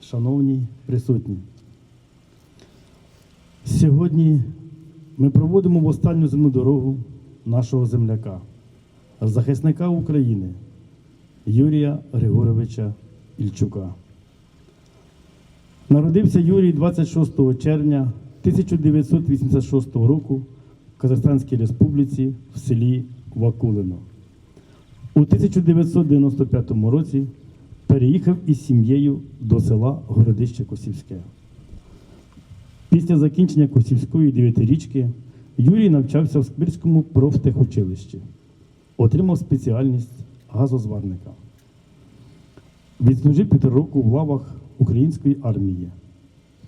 шановні присутні. Сьогодні ми проводимо в останню земну дорогу нашого земляка, захисника України Юрія Григоровича Ільчука. Народився Юрій 26 червня 1986 року в Казахстанській Республіці в селі Вакулино. У 1995 році переїхав із сім'єю до села Городище Косівське. Після закінчення Косівської дев'ятирічки Юрій навчався в Сквирському профтехучилищі. Отримав спеціальність газозварника. Відслужив півтора року в лавах української армії.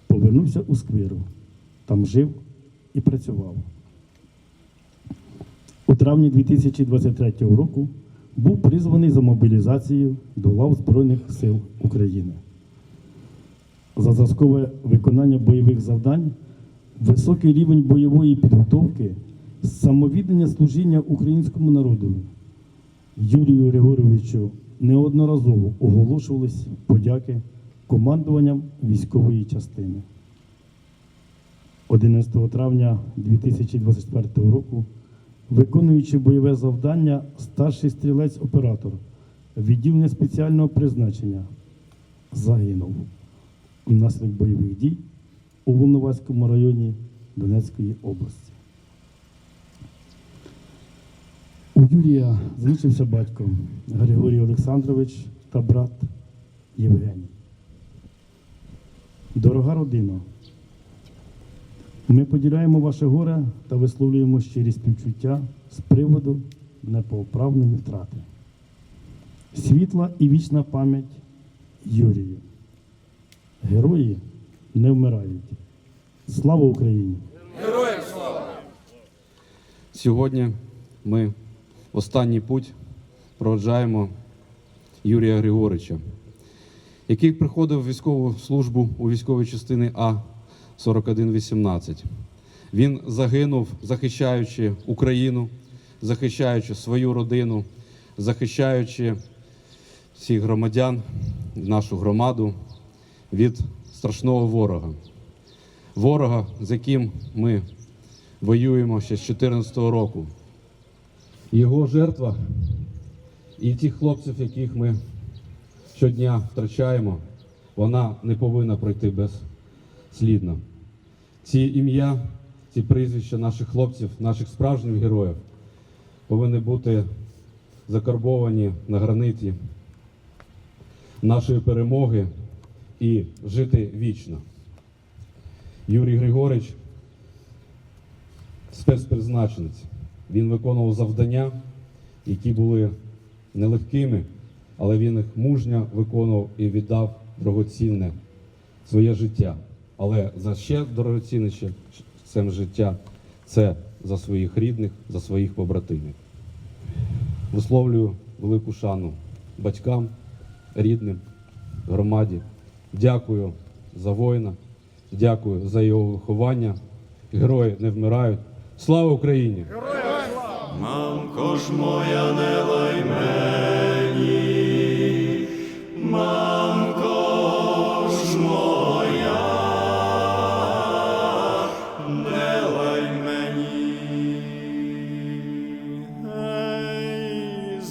Повернувся у Сквиру. Там жив і працював. У травні 2023 року був призваний за мобілізацією до лав Збройних сил України. За зразкове виконання бойових завдань, високий рівень бойової підготовки, самовіддання служіння українському народу. Юрію Григоровичу неодноразово оголошувались подяки командуванням військової частини. 11 травня 2024 року, виконуючи бойове завдання, старший стрілець-оператор відділення спеціального призначення загинув внаслідок бойових дій у Волноваському районі Донецької області. У Юрія залишився батько Григорій Олександрович та брат Євгеній. Дорога родина, ми поділяємо ваше горе та висловлюємо щирі співчуття з приводу непоправної втрати. Світла і вічна пам'ять Юрію. Герої не вмирають. Слава Україні! Героям слава! Сьогодні ми останній путь проводжаємо Юрія Григорича, який приходив в військову службу у військовій частини А 4118. Він загинув, захищаючи Україну, захищаючи свою родину, захищаючи всіх громадян, нашу громаду від страшного ворога. Ворога, з яким ми воюємо ще з 2014 року. Його жертва і тих хлопців, яких ми щодня втрачаємо, вона не повинна пройти безслідно. Ці ім'я, ці прізвища наших хлопців, наших справжніх героїв повинні бути закарбовані на граниті нашої перемоги і жити вічно. Юрій Григорич спецпризначенець. Він виконував завдання, які були нелегкими, але він їх мужньо виконував і віддав дорогоцінне своє життя. Але за ще дорогоцінніше це життя це за своїх рідних, за своїх побратимів. Висловлюю велику шану батькам, рідним, громаді. Дякую за воїна, дякую за його виховання. Герої не вмирають. Слава Україні! Мамко ж моя не лай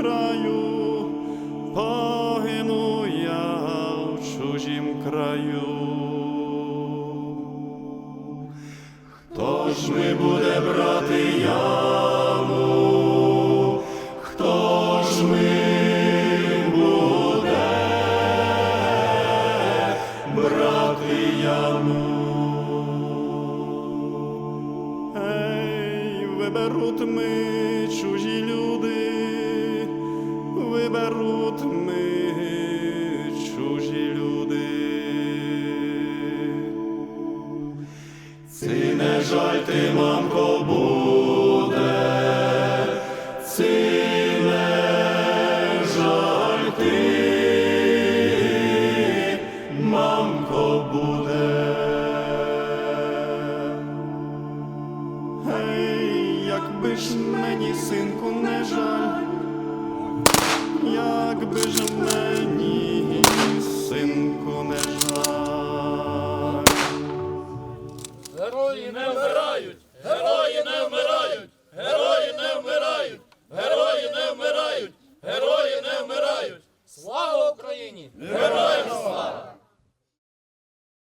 краю, погину я в чужім краю. Хто ж ми буде брати яму? Хто ж ми буде брати яму? не беруть чужі люди, Ці не жаль ти, мамко, буде, Ці не жаль ти, мамко буде. Гей, якби ж мені синку не жаль, якби ж мені